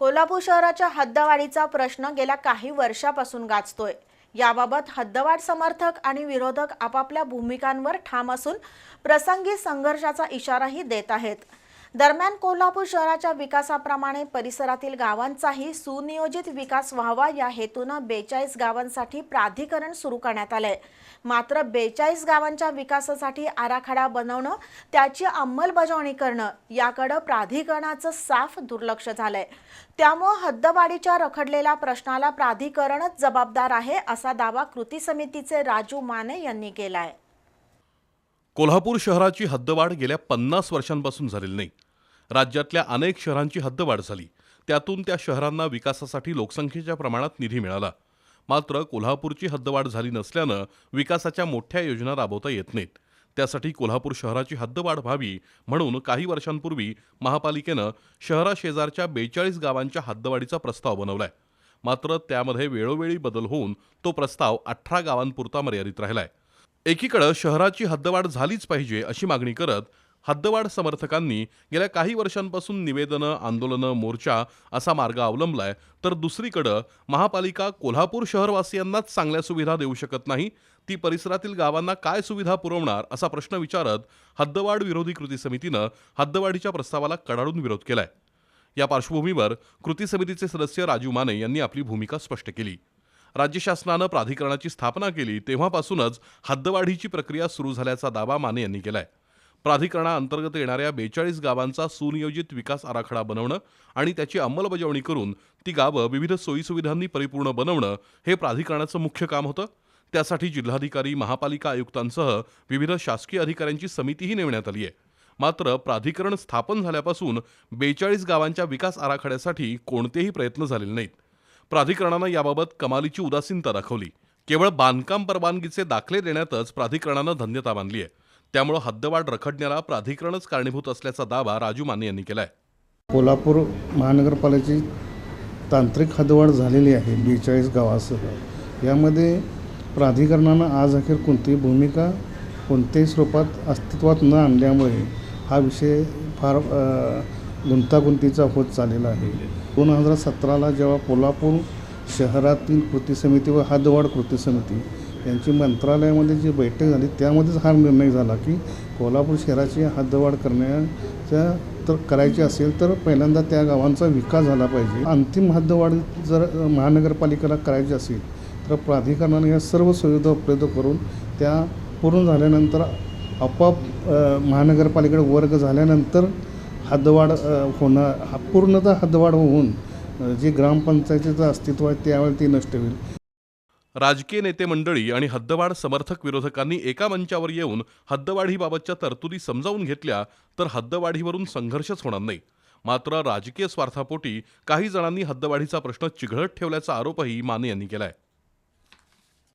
कोल्हापूर शहराच्या हद्दवाढीचा प्रश्न गेल्या काही वर्षापासून गाजतोय. याबाबत हद्दवाढ समर्थक आणि विरोधक आपापल्या भूमिकांवर ठाम असून प्रसंगी संघर्षाचा इशाराही देत आहेत. दरम्यान कोल्हापूर शहराच्या विकासाप्रमाणे परिसरातील गावांचाही सुनियोजित विकास व्हावा या हेतूनं बेचाळीस गावांसाठी प्राधिकरण सुरू करण्यात आलंय. मात्र बेचाळीस गावांच्या विकासासाठी आराखडा बनवणं त्याची अंमलबजावणी करणं याकडं प्राधिकरणाचं साफ दुर्लक्ष झालंय. त्यामुळं हद्दवाढीच्या रखडलेल्या प्रश्नाला प्राधिकरणच जबाबदार आहे असा दावा कृती समितीचे राजू माने यांनी केलाय. कोल्हापूर शहराची हद्दवाढ गेल्या पन्नास वर्षांपासून झालेली नाही. राज्यातल्या अनेक शहरांची हद्दवाढ झाली. त्यातून त्या शहरांना विकासासाठी लोकसंख्येच्या प्रमाणात निधी मिळाला. मात्र कोल्हापूरची हद्दवाढ झाली नसल्यानं विकासाच्या मोठ्या योजना राबवता येत नाहीत. त्यासाठी कोल्हापूर शहराची हद्दवाढ व्हावी म्हणून काही वर्षांपूर्वी महापालिकेनं शहराशेजारच्या बेचाळीस गावांच्या हद्दवाढीचा प्रस्ताव बनवलाय. मात्र त्यामध्ये वेळोवेळी बदल होऊन तो प्रस्ताव अठरा गावांपुरता मर्यादित राहिलाय. एकीकडं शहराची हद्दवाढ झालीच पाहिजे अशी मागणी करत हद्दवाढ समर्थकांनी गेल्या काही वर्षांपासून निवेदनं आंदोलनं मोर्चा असा मार्ग अवलंबलाय. तर दुसरीकडं महापालिका कोल्हापूर शहरवासियांनाच चांगल्या सुविधा देऊ शकत नाही. ती परिसरातील गावांना काय सुविधा पुरवणार असा प्रश्न विचारत हद्दवाढ विरोधी कृती समितीनं हद्दवाढीच्या प्रस्तावाला कडाडून विरोध केलाय. या पार्श्वभूमीवर कृती समितीचे सदस्य राजू माने यांनी आपली भूमिका स्पष्ट केली. राज्य शासनानं प्राधिकरणाची स्थापना केली तेव्हापासूनच हद्दवाढीची प्रक्रिया सुरू झाल्याचा दावा माने यांनी केलाय. प्राधिकरणाअंतर्गत येणाऱ्या बेचाळीस गावांचा सुनियोजित विकास आराखडा बनवणं आणि त्याची अंमलबजावणी करून ती गावं विविध सोयीसुविधांनी परिपूर्ण बनवणं हे प्राधिकरणाचं मुख्य काम होतं. त्यासाठी जिल्हाधिकारी महापालिका आयुक्तांसह विविध शासकीय अधिकाऱ्यांची समितीही नेमण्यात आली आहे. मात्र प्राधिकरण स्थापन झाल्यापासून बेचाळीस गावांच्या विकास आराखड्यासाठी कोणतेही प्रयत्न झालेले नाहीत. प्राधिकरणानं याबाबत कमालीची उदासीनता दाखवली. केवळ बांधकाम परवानगीचे दाखले देण्यातच प्राधिकरणानं धन्यता मानली आहे. त्यामुळे हद्दवाढ रखडण्याला प्राधिकरणच कारणीभूत असल्याचा दावा राजू माने यांनी केला आहे कोल्हापूर महानगरपालिकेची तांत्रिक हद्दवाढ झालेली आहे बेचाळीस गावासह. यामध्ये प्राधिकरणानं आज अखेर कोणतीही भूमिका कोणत्याही स्वरूपात अस्तित्वात न आणल्यामुळे हा विषय फार गुंतागुंतीचा होत चाललेला आहे. दोन हजार सतराला जेव्हा कोल्हापूर शहरातील कृती समिती व हद्दवाढ कृती समिती यांची मंत्रालयामध्ये जी बैठक झाली त्यामध्येच हा निर्णय झाला की कोल्हापूर शहराची हद्दवाढ करण्याच्या तर करायची असेल तर पहिल्यांदा त्या गावांचा विकास झाला पाहिजे. अंतिम हद्दवाढ जर महानगरपालिकेला करायची असेल तर प्राधिकरणाने या सर्व सुविधा उपलब्ध करून त्या पूर्ण झाल्यानंतर आपोआप अ, महानगरपालिकेकडे वर्ग झाल्यानंतर हद्दवाढ होणं हा पूर्णतः हद्दवाढ होऊन जे ग्रामपंचायतीचं अस्तित्व आहे त्यावेळी ती नष्ट होईल. राजकीय नेते मंडळी आणि हद्दवाढ समर्थक विरोधकांनी एका मंचावर येऊन हद्दवाढीबाबतच्या तरतुदी समजावून घेतल्या तर हद्दवाढीवरून संघर्षच होणार नाही. मात्र राजकीय स्वार्थापोटी काही जणांनी हद्दवाढीचा प्रश्न चिघळत ठेवल्याचा आरोपही माने यांनी केलाय.